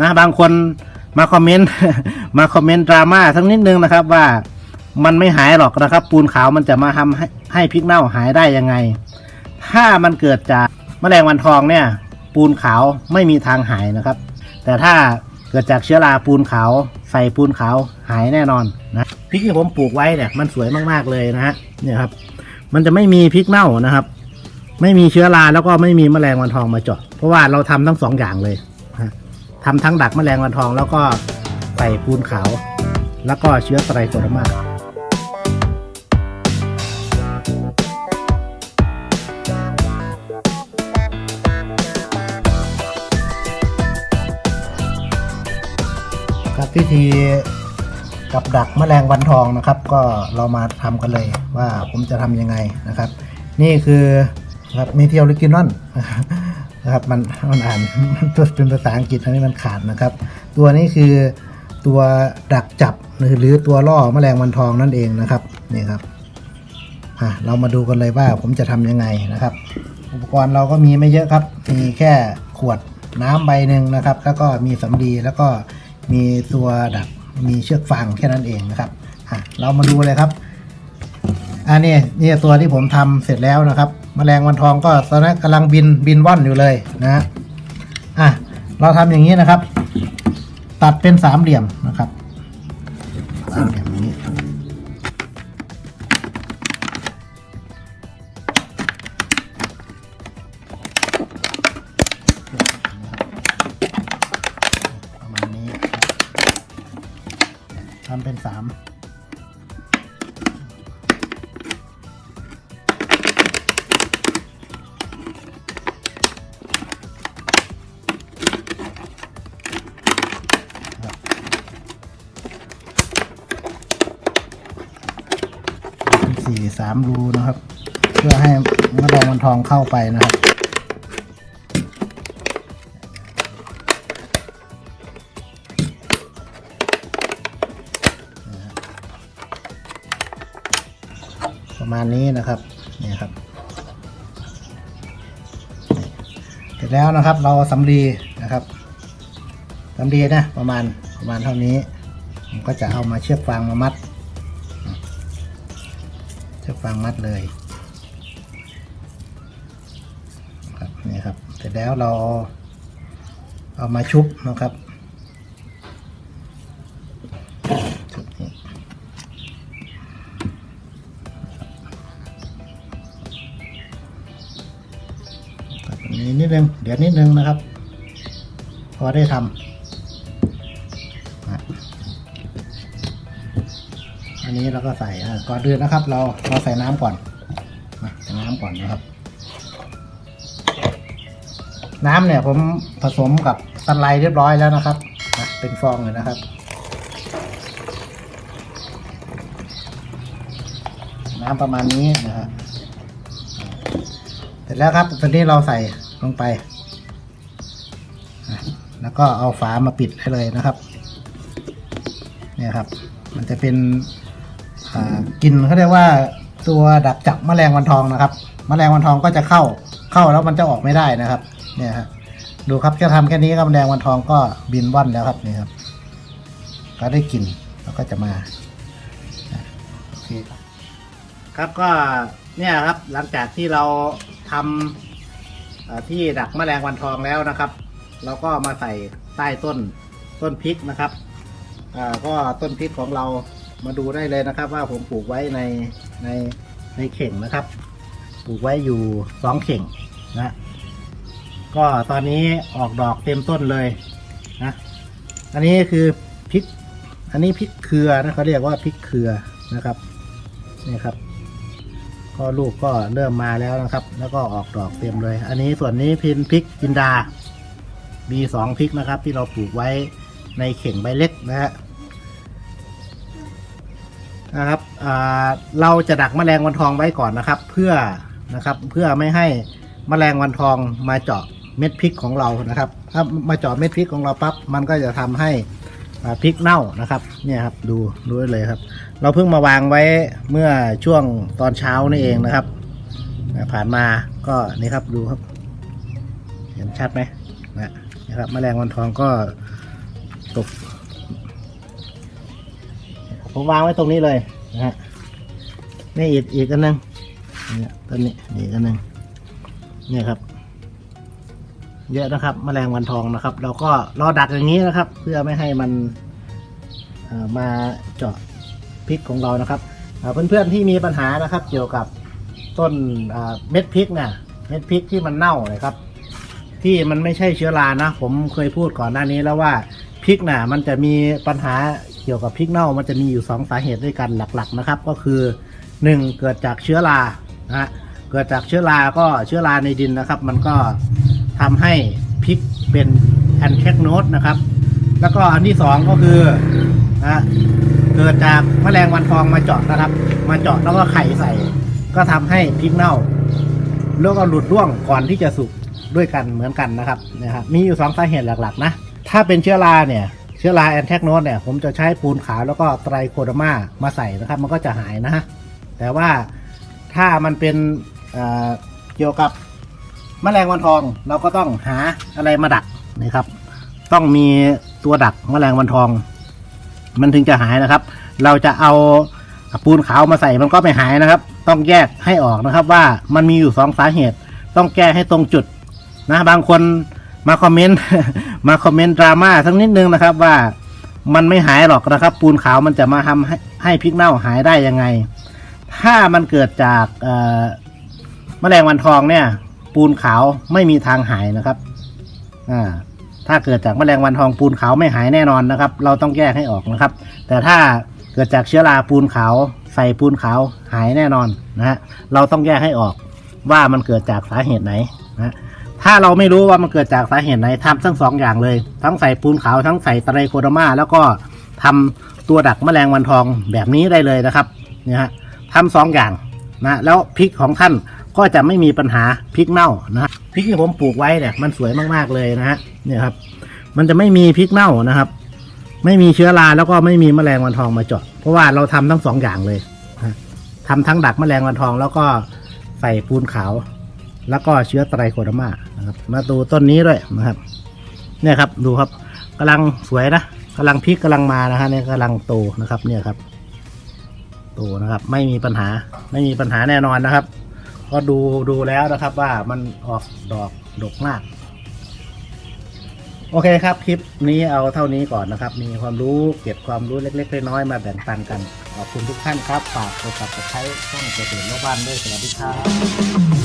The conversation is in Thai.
นะบางคนมาคอมเมนต์มาคอมเมนต์ดราม่าสักนิดนึงนะครับว่ามันไม่หายหรอกนะครับ ปูนขาวมันจะมาทำให้ให้พริกเน่าหายได้ยังไง ถ้ามันเกิดจากแมลงวันทองเนี่ย ปูนขาวไม่มีทางหายนะครับ แต่ถ้าเกิดจากเชื้อราปูนขาวใส่ปูนขาวหายแน่นอนนะพริกที่ผมปลูกไว้เนี่ยมันสวยมากๆเลยนะฮะเนี่ยครับ มันจะไม่มีพริกเน่านะครับ ไม่มีเชื้อราแล้วก็ไม่มีแมลงวันทองมาเจาะเพราะว่าเราทำทั้งสองอย่างเลย ทำทั้งดักแมลงวันทอง แล้วก็ใส่ปูนขาว แล้วก็เชื้อไตรโคโดมาครับพิธีกับดักแมลงวันทองนะครับ ก็เรามาทำกันเลยว่าผมจะทำยังไงนะครับ นี่คือครับเมทิโอลิกินอนนะครับ นะครับมันมันอ่านมันเป็นภาษาอังกฤษอันนี้มันขาดนะครับ ตัวนี้คือตัวดักจับหรือหรือตัวล่อแมลงวันทองนั่นเองนะครับนี่ครับอะเรามาดูกันเลยว่าผมจะทำยังไงนะครับ อุปกรณ์เราก็มีไม่เยอะครับ มีแค่ขวดน้ำใบหนึ่งนะครับ แล้วก็มีสำลีแล้วก็มีตัวดักมีเชือกฟางแค่นั้นเองนะครับอะเรามาดูเลยครับอันนี้นี่ตัวที่ผมทำเสร็จแล้วนะครับ แมลงวันทองก็ตอนนั้กำลังบินบินว่อนอยู่เลยนะอะเราทำอย่างนี้นะครับ ตัดเป็นสามเหลี่ยมนะครับสามเหลี่ยมนี้ประมาณนี้ทำเป็นสาม สี่สามรูนะครับ เพื่อให้มะแรงวันทองเข้าไปนะครับประมาณนี้นะครับนี่ครับ เสร็จแล้วนะครับเราสำลีนะครับสำลีนะประมาณประมาณเท่านี้ผมก็จะเอามาเชือกฟางมามัด ชือกฟางมัดเลยครับนี่ครับ เสร็จแล้วเราเอามาชุบนะครับชุบนี้นิดนึงเดี๋ยวนิดนึงนะครับ พอได้ทำ อันนี้เราก็ใส่ก่อนอื่นนะครับ เราเราใส่น้ำก่อนนะใส่น้ำก่อนนะครับ น้ำเนี่ยผมผสมกับซันไลท์เรียบร้อยแล้วนะครับนะเป็นฟองเลยนะครับน้ำประมาณนี้นะฮะเสร็จแล้วครับตอนนี้เราใส่ลงไป แล้วก็เอาฝามาปิดให้เลยนะครับ เนี่ยครับ มันจะเป็น กินเขาเรียกว่าตัวดักจับแมลงวันทองนะครับ แมลงวันทองก็จะเข้าเข้าแล้วมันจะออกไม่ได้นะครับ เนี่ยครับดูครับแค่ทำแค่นี้ก็แมลงวันทองก็บินว่อนแล้วครับนี่ครับก็ได้กินแล้วก็จะมาโอเคครับครับก็เนี่ยครับหลังจากที่เราทำเอ่อที่ดักแมลงวันทองแล้วนะครับเราก็มาใส่ใต้ต้นต้นพริกนะครับก็ต้นพริกของเรา มาดูได้เลยนะครับ ว่าผมปลูกไว้ในในในเข่งนะครับ ปลูกไว้อยู่สองเข่งนะก็ตอนนี้ออกดอกเต็มต้นเลยนะอันนี้คือพริก อันนี้พริกเครือนะเขาเรียกว่าพริกเครือนะครับนี่ครับ ก็ลูกก็เริ่มมาแล้วนะครับ แล้วก็ออกดอกเต็มเลย อันนี้ส่วนนี้เป็นพริกจินดามีสองพริกนะครับ ที่เราปลูกไว้ในเข่งใบเล็กนะฮะ นะครับเราจะดักแมลงวันทองไว้ก่อนนะครับ เพื่อนะครับเพื่อไม่ให้แมลงวันทองมาเจาะเม็ดพริกของเรานะครับ ถ้ามาเจาะเม็ดพริกของเราปั๊บมันก็จะทำให้พริกเน่านะครับเนี่ยครับดูดูเลยครับ เราเพิ่งมาวางไว้เมื่อช่วงตอนเช้านี่เองนะครับ ผ่านมาก็นี่ครับดูครับ เห็นชัดไหมนะครับแมลงวันทองก็ตก ผมวางไว้ตรงนี้เลยนะฮะนี่อีกอีกอันนึงเนี่ยต้นนี้อีกอันนึงเนี่ยครับ เยอะนะครับแมลงวันทองนะครับ เราก็รอดักอย่างนี้นะครับ เพื่อไม่ให้มันมาเจาะพริกของเรานะครับเพื่อนๆที่มีปัญหานะครับ เกี่ยวกับต้นเม็ดพริกนะเม็ดพริกที่มันเน่านะครับ ที่มันไม่ใช่เชื้อรานะ ผมเคยพูดก่อนหน้านี้แล้วว่าพริกน่ะมันจะมีปัญหา เกี่ยวกับพริกเน่ามันจะมีอยู่สองสาเหตุด้วยกันหลักๆนะครับ ก็คือหนึ่งเกิดจากเชื้อรานะฮะเกิดจากเชื้อราก็เชื้อราในดินนะครับ มันก็ทำให้พริกเป็นแอนแทกโนดนะครับ แล้วก็อันที่สองก็คือนะเกิดจากแมลงวันทองมาเจาะนะครับ มาเจาะแล้วก็ไข่ใส่ ก็ทำให้พริกเน่าแล้วก็หลุดร่วงก่อนที่จะสุกด้วยกันเหมือนกันนะครับนะครับมีอยู่สองสาเหตุหลักๆนะถ้าเป็นเชื้อราเนี่ย เชื้อราแอนแทกโนดเนี่ยผมจะใช้ปูนขาวแล้วก็ไตรโคโดมามาใส่นะครับ มันก็จะหายนะฮะแต่ว่าถ้ามันเป็นเเกี่ยวกับแมลงวันทองเราก็ต้องหาอะไรมาดักนะครับ ต้องมีตัวดักแมลงวันทอง มันถึงจะหายนะครับ เราจะเอาปูนขาวมาใส่มันก็ไม่หายนะครับ ต้องแยกให้ออกนะครับว่ามันมีอยู่สองสาเหตุ ต้องแก้ให้ตรงจุดนะบางคน มาคอมเมนต์ มาคอมเมนต์ดราม่าสักนิดนึงนะครับว่ามันไม่หายหรอกนะครับ ปูนขาวมันจะมาทำให้ให้พริกเน่าหายได้ยังไง ถ้ามันเกิดจากเอ่อแมลงวันทองเนี่ย ปูนขาวไม่มีทางหายนะครับอ่าถ้าเกิดจากแมลงวันทองปูนขาวไม่หายแน่นอนนะครับ เราต้องแยกให้ออกนะครับ แต่ถ้าเกิดจากเชื้อราปูนขาว ใส่ปูนขาวหายแน่นอนนะฮะเราต้องแยกให้ออกว่ามันเกิดจากสาเหตุไหนนะ ถ้าเราไม่รู้ว่ามันเกิดจากสาเหตุไหนทำทั้งสองอย่างเลย ทั้งใส่ปูนขาวทั้งใส่ไตรโคโดมาแล้วก็ทำตัวดักแมลงวันทองแบบนี้ได้เลยนะครับเนี่ยฮะทำสองอย่างนะแล้วพริกของท่านก็จะไม่มีปัญหาพริกเน่านะพริกที่ผมปลูกไว้เนี่ยมันสวยมากๆเลยนะฮะเนี่ยครับ มันจะไม่มีพริกเน่านะครับ ไม่มีเชื้อราแล้วก็ไม่มีแมลงวันทองมาเจาะเพราะว่าเราทำทั้งสองอย่างเลยนะทำทั้งดักแมลงวันทองแล้วก็ใส่ปูนขาว แล้วก็เชื้อไตรโคโดมานะครับ มาดูต้นนี้ด้วยนะครับ เนี่ยครับดูครับกำลังสวยนะกำลังพริกกำลังมานะฮะเนี่ยกำลังโตนะครับ เนี่ยครับ โตนะครับ ไม่มีปัญหาไม่มีปัญหาแน่นอนนะครับ ก็ดูดูแล้วนะครับว่ามันออกดอกดกมากโอเคครับ คลิปนี้เอาเท่านี้ก่อนนะครับ มีความรู้เก็บความรู้เล็กๆน้อยๆมาแบ่งปันกัน ขอบคุณทุกท่านครับ ฝากกด subscribe ช่องเกษตรโลกบ้านด้วยสวัสดีครับ